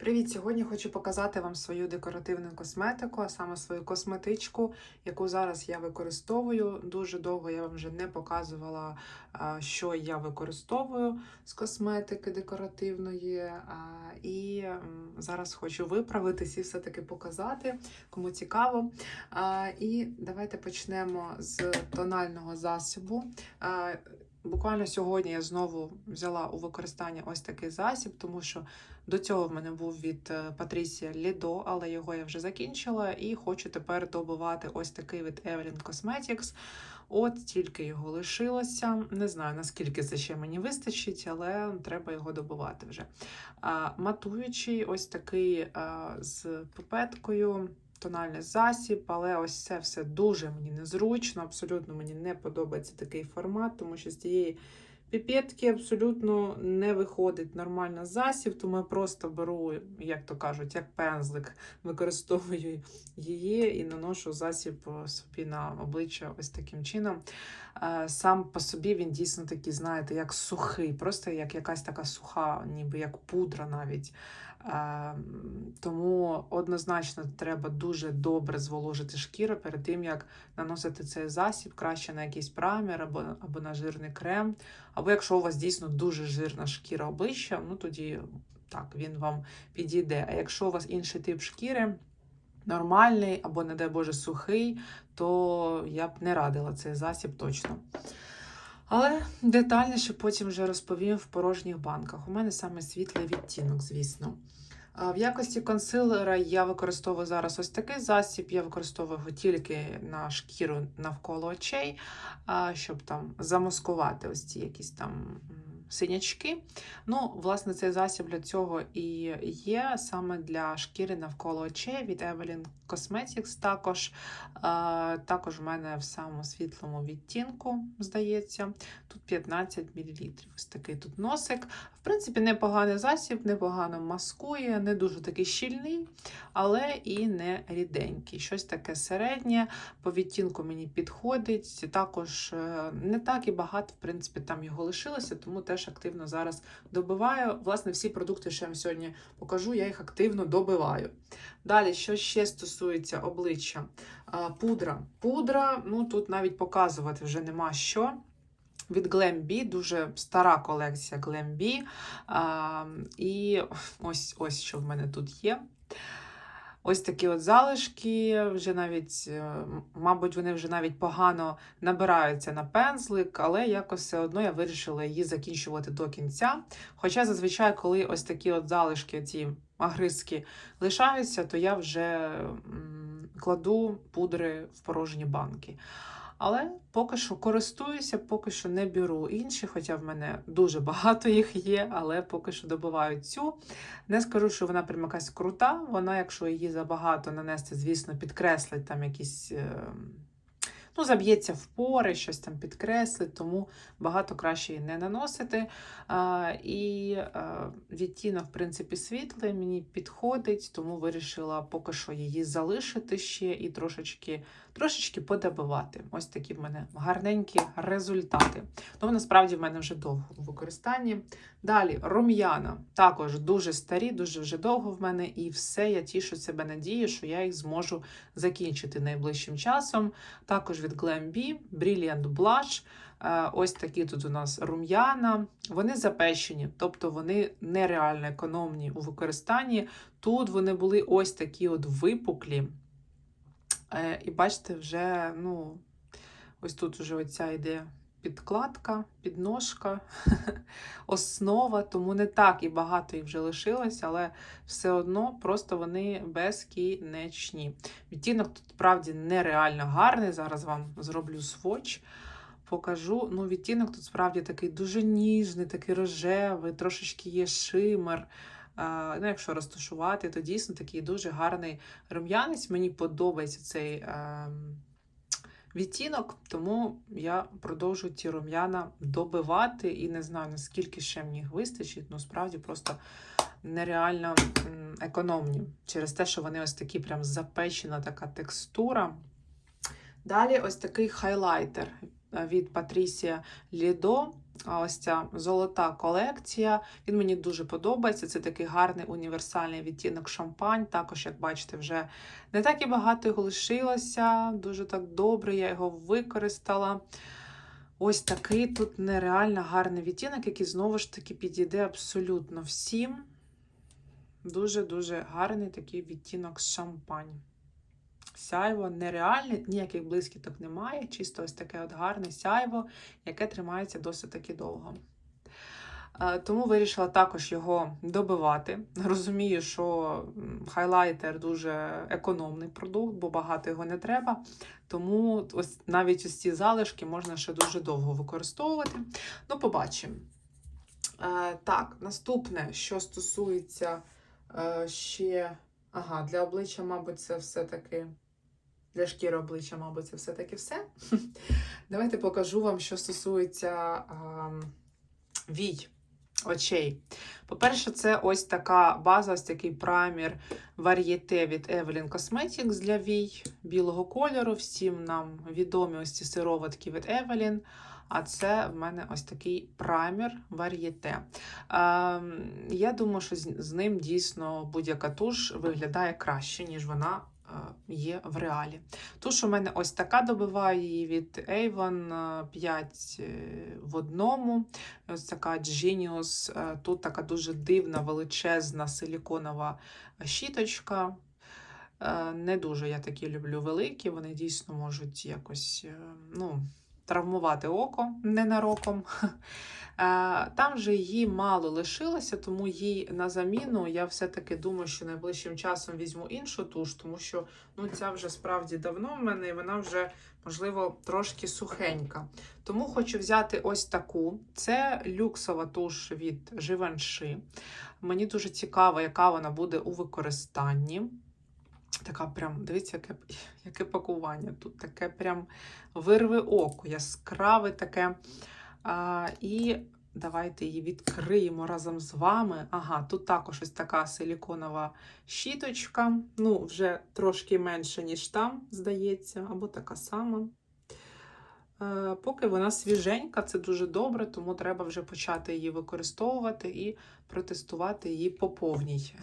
Привіт! Сьогодні хочу показати вам свою декоративну косметику, а саме свою косметичку, яку зараз я використовую. Дуже довго я вам вже не показувала, що я використовую з косметики декоративної. І зараз хочу виправитись і все-таки показати, кому цікаво. І давайте почнемо з тонального засобу. Буквально сьогодні я знову взяла у використання ось такий засіб, тому що до цього в мене був від Патрісія Лідо, але його я вже закінчила і хочу тепер добувати ось такий від Evelyn Cosmetics. От тільки його лишилося. Не знаю, наскільки це ще мені вистачить, але треба його добувати вже. А, Матуючий ось такий а, з пипеткою. Тональний засіб, але ось це все дуже мені незручно. Абсолютно мені не подобається такий формат, тому що з цієї піпетки абсолютно не виходить нормально засіб, тому я просто беру, як то кажуть, як пензлик, використовую її і наношу засіб собі на обличчя ось таким чином. Е, Сам по собі він дійсно такий, знаєте, як сухий, просто як якась така суха, ніби як пудра навіть. Е, Тому однозначно треба дуже добре зволожити шкіру перед тим, як наносити цей засіб, краще на якийсь прамір або, або на жирний крем. Або якщо у вас дійсно дуже жирна шкіра обличчя, ну тоді так, він вам підійде. А якщо у вас інший тип шкіри, нормальний або, не дай Боже, сухий, то я б не радила цей засіб точно. Але детальніше потім вже розповім в порожніх банках. У мене саме світлий відтінок, звісно. В якості консилера я використовую зараз ось такий засіб. Я використовую його тільки на шкіру навколо очей, щоб там замаскувати ось ці якісь там синячки. Ну, власне, цей засіб для цього і є саме для шкіри навколо очей від Evelyn Cosmetics. Також, також в мене в самому світлому відтінку, здається, тут 15 мл. Ось такий тут носик. В принципі, непоганий засіб, непогано маскує, не дуже такий щільний, але і не ріденький. Щось таке середнє, по відтінку мені підходить. Також е, не так і багато, в принципі, там його лишилося, тому теж активно зараз добиваю. Власне, всі продукти, що я вам сьогодні покажу, я їх активно добиваю. Далі, що ще стосується обличчя, пудра. Пудра, ну тут навіть показувати вже нема що. Від Glam.B, дуже стара колекція Glam.B. А, і ось ось що в мене тут є. Ось такі от залишки, вже навіть, е, мабуть, вони вже навіть погано набираються на пензлик, але якось все одно я вирішила її закінчувати до кінця. Хоча зазвичай, коли ось такі от залишки, ці агризки лишаються, то я вже кладу пудри в порожні банки. Але поки що користуюся, поки що не беру інші, хоча в мене дуже багато їх є, але поки що добиваю цю. Не скажу, що вона прям якась крута. Вона, якщо її забагато нанести, звісно, підкреслить там якісь. е, Ну, заб'ється в пори, щось там підкреслить, тому багато краще її не наносити. І а, відтінок, в принципі, світлий, мені підходить, тому вирішила поки що її залишити ще і трошечки, трошечки подобивати. Ось такі в мене гарненькі результати. Ну, насправді в мене вже довго в використанні. Далі рум'яна. Також дуже старі, дуже вже довго в мене, і все, я тішу себе надію, що я їх зможу закінчити найближчим часом. Також від Glam.B, Brilliant Blush. Е, Ось такі тут у нас рум'яна. Вони запещені, тобто вони нереально економні у використанні. Тут вони були ось такі от випуклі. Е, І бачите, вже, ну, ось тут вже оця йде підкладка, підножка, основа, тому не так і багато їх вже лишилось, але все одно просто вони безкінечні. Відтінок тут справді нереально гарний. Зараз вам зроблю сводч. Покажу. Ну, відтінок тут справді такий дуже ніжний, такий рожевий, трошечки є шимер. Ну, якщо розташувати, то дійсно такий дуже гарний рум'янець. Мені подобається цей е, відтінок, тому я продовжую ці рум'яна добивати і не знаю, наскільки ще мені їх вистачить. Ну, справді просто нереально економні через те, що вони ось такі прям запечена така текстура. Далі ось такий хайлайтер від Патрісія Лідо. ось ця золота колекція. Він мені дуже подобається. Це такий гарний універсальний відтінок шампань. Також, як бачите, вже не так і багато його лишилося. Дуже так добре, я його використала. Ось такий тут нереально гарний відтінок, який знову ж таки підійде абсолютно всім. Дуже-дуже гарний такий відтінок шампань. Сяйво нереальне, ніяких блискіток немає, чисто ось таке от гарне сяйво, яке тримається досить таки довго. Е, Тому вирішила також його добивати. Розумію, що хайлайтер дуже економний продукт, бо багато його не треба. Тому ось навіть ось ці залишки можна ще дуже довго використовувати. Ну, побачимо. Е, Так, наступне, що стосується е, ще. Ага, для обличчя, мабуть, це все-таки. Для шкіри обличчя, мабуть, це все-таки все. Давайте покажу вам, що стосується а, вій очей. По-перше, це ось така база, ось такий праймер вар'єте від Evelyn Cosmetics для вій білого кольору. Всім нам відомі ось ці сироватки від Evelyn. А це в мене ось такий праймер вар'єте. Ем, я думаю, що з, ним дійсно будь-яка туш виглядає краще, ніж вона є в реалі. Туш у мене ось така добиваю її від Avon е, 5 е, в одному. Ось така Genius. Е, Тут така дуже дивна, величезна силіконова щіточка. Е, Не дуже я такі люблю великі, вони дійсно можуть якось е, ну, травмувати око ненароком. Е, Там же її мало лишилося, тому їй на заміну я все-таки думаю, що найближчим часом візьму іншу туш, тому що ну, ця вже справді давно в мене, і вона вже, можливо, трошки сухенька. Тому хочу взяти ось таку. Це люксова туш від Givenchy. Мені дуже цікаво, яка вона буде у використанні. Така прям, дивіться, яке, яке пакування. Тут таке прям вирве око, яскраве таке. А, і давайте її відкриємо разом з вами. Ага, тут також ось така силіконова щіточка. Ну, вже трошки менше, ніж там, здається, або така сама. Е, Поки вона свіженька, це дуже добре, тому треба вже почати її використовувати і протестувати її по повній.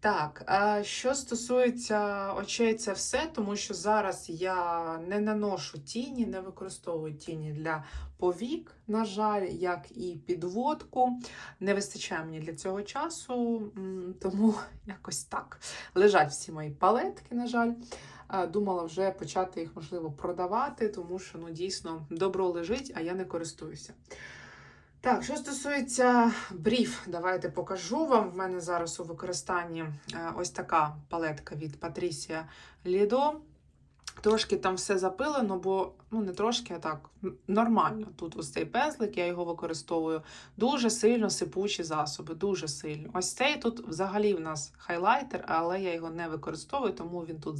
Так, що стосується очей, це все, тому що зараз я не наношу тіні, не використовую тіні для повік, на жаль, як і підводку. Не вистачає мені для цього часу, тому якось так. Лежать всі мої палетки, на жаль. Думала вже почати їх, можливо, продавати, тому що ну, дійсно добро лежить, а я не користуюся. Так, що стосується брів, давайте покажу вам. В мене зараз у використанні е, ось така палетка від Patricia Lido. Трошки там все запилено, бо ну не трошки, а так нормально. Тут ось цей пензлик, я його використовую. Дуже сильно сипучі засоби, дуже сильно. Ось цей тут взагалі в нас хайлайтер, але я його не використовую, тому він тут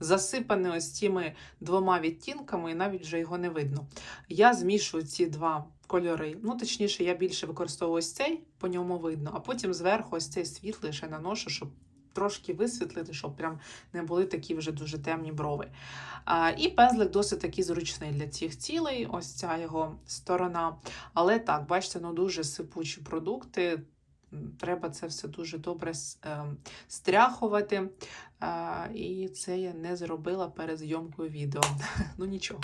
засипаний ось цими двома відтінками, і навіть вже його не видно. Я змішую ці два кольори. Ну, точніше, я більше використовую ось цей, по ньому видно, а потім зверху ось цей світлий ще наношу, щоб трошки висвітлити, щоб прям не були такі вже дуже темні брови. А, і пензлик досить такий зручний для цих цілей, ось ця його сторона. Але так, бачите, ну дуже сипучі продукти. Треба це все дуже добре ем, стряхувати. І це я не зробила перед зйомкою відео. ну нічого.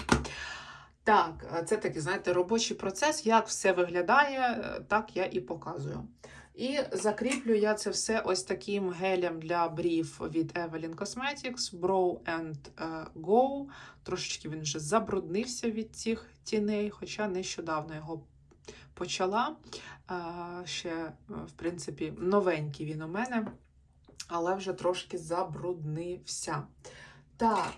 Так, е, це такий, знаєте, робочий процес. Як все виглядає, е, так я і показую. І закріплю я це все ось таким гелем для брів від Evelyn Cosmetics Brow and е, Go. Трошечки він вже забруднився від цих тіней, хоча нещодавно його почала. Ще, в принципі, новенький він у мене, але вже трошки забруднився. Так,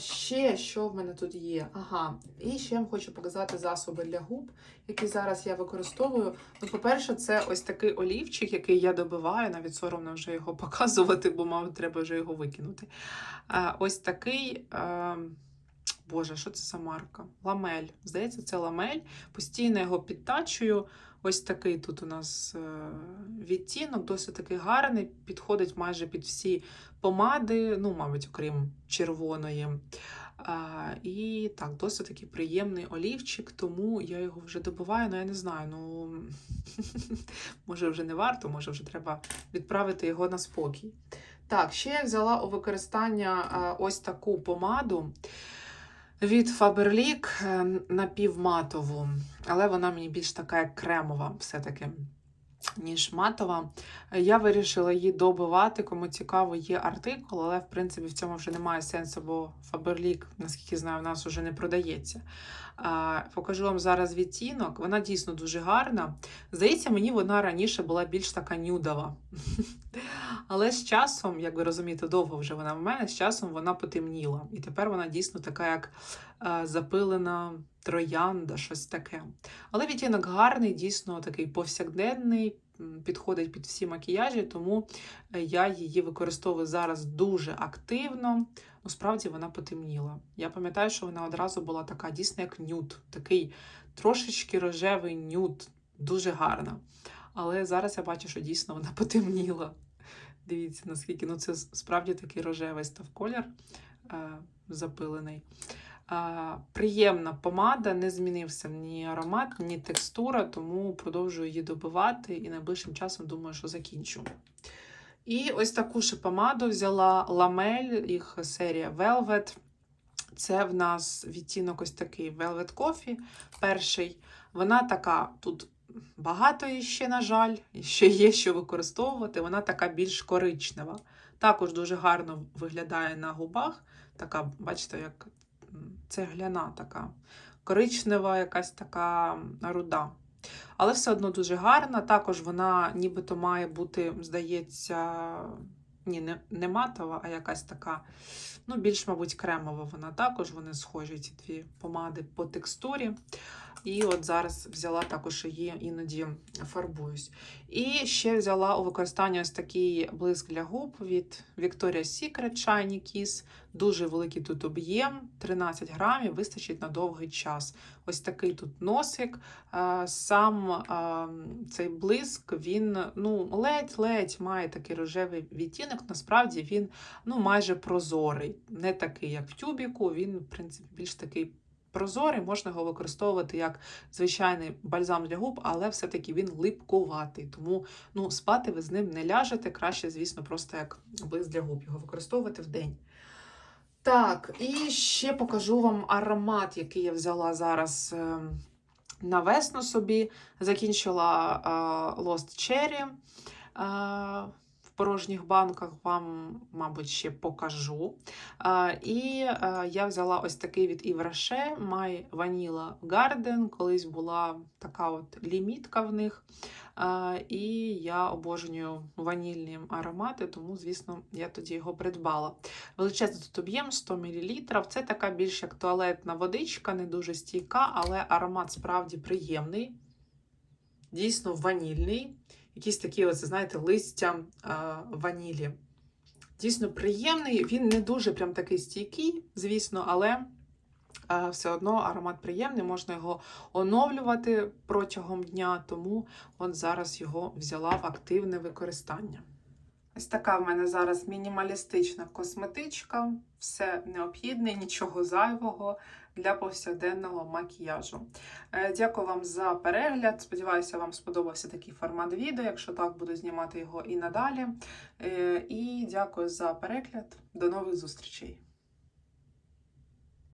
ще що в мене тут є? Ага, і ще я вам хочу показати засоби для губ, які зараз я використовую. Ну, по-перше, це ось такий олівчик, який я добиваю, навіть соромно вже його показувати, бо, мабуть, треба вже його викинути. Ось такий. Боже, що це за марка? Ламель. Здається, це ламель. Постійно його підтачую. Ось такий тут у нас е, відтінок, досить такий гарний, підходить майже під всі помади, ну, мабуть, окрім червоної. І так, досить такий приємний олівчик, тому я його вже добиваю, ну я не знаю. Ну може вже не варто, може вже треба відправити його на спокій. Так, ще я взяла у використання ось таку помаду від Faberlic е, напівматову, але вона мені більш така як кремова все-таки. Ніж матова. Я вирішила її добивати. Кому цікаво, є артикул, але в принципі в цьому вже немає сенсу, бо Faberlic, наскільки знаю, в нас вже не продається. Покажу вам зараз відтінок. Вона дійсно дуже гарна. Здається, мені вона раніше була більш така нюдова. Але з часом, як ви розумієте, довго вже вона в мене, з часом вона потемніла. І тепер вона дійсно така, як запилена троянда, щось таке. Але відтінок гарний, дійсно такий повсякденний, підходить під всі макіяжі, тому е, я її використовую зараз дуже активно. Ну, справді вона потемніла. Я пам'ятаю, що вона одразу була така дійсно як нюд, такий трошечки рожевий нюд, дуже гарна. Але зараз я бачу, що дійсно вона потемніла. Дивіться, наскільки ну це справді такий рожевий став колір е, запилений. Приємна помада, не змінився ні аромат, ні текстура, тому продовжую її добивати і найближчим часом думаю, що закінчу. І ось таку ще помаду взяла ламель, їх серія Velvet. Це в нас відтінок ось такий Velvet Coffee перший. Вона така тут багато її ще, на жаль, ще є що використовувати. Вона така більш коричнева. Також дуже гарно виглядає на губах. Така, бачите, як цегляна така. Коричнева, якась така руда. Але все одно дуже гарна. Також вона нібито має бути, здається, ні, не, не матова, а якась така, ну, більш, мабуть, кремова вона також. Вони схожі, ці дві помади по текстурі. І от зараз взяла також її іноді фарбуюсь. І ще взяла у використання ось такий блиск для губ від Victoria's Secret Shiny Kiss. Дуже великий тут об'єм, 13 грамів, вистачить на довгий час. Ось такий тут носик. Сам цей блиск, він ну, ледь-ледь має такий рожевий відтінок. Насправді він ну, майже прозорий. Не такий, як в тюбіку, він, в принципі, більш такий прозорий, можна його використовувати як звичайний бальзам для губ, але все-таки він липкуватий. Тому ну, спати ви з ним не ляжете. Краще, звісно, просто як блиск для губ його використовувати в день. Так, і ще покажу вам аромат, який я взяла зараз е, на весну собі. Закінчила е, Lost Cherry. Порожніх банках вам, мабуть, ще покажу. І я взяла ось такий від Rocher, My Vanilla Garden. Колись була така от лімітка в них. І я обожнюю ванільні аромати, тому, звісно, я тоді його придбала. Величезний тут об'єм 100 мл. Це така більш як туалетна водичка, не дуже стійка, але аромат справді приємний, дійсно ванільний. Якісь такі, оце, знаєте, листя ванілі. Дійсно приємний. Він не дуже прям такий стійкий, звісно, але все одно аромат приємний, можна його оновлювати протягом дня, тому от зараз його взяла в активне використання. Ось така в мене зараз мінімалістична косметичка, все необхідне, нічого зайвого для повсякденного макіяжу. Е, Дякую вам за перегляд. Сподіваюся, вам сподобався такий формат відео. Якщо так, буду знімати його і надалі. Е, І дякую за перегляд. До нових зустрічей!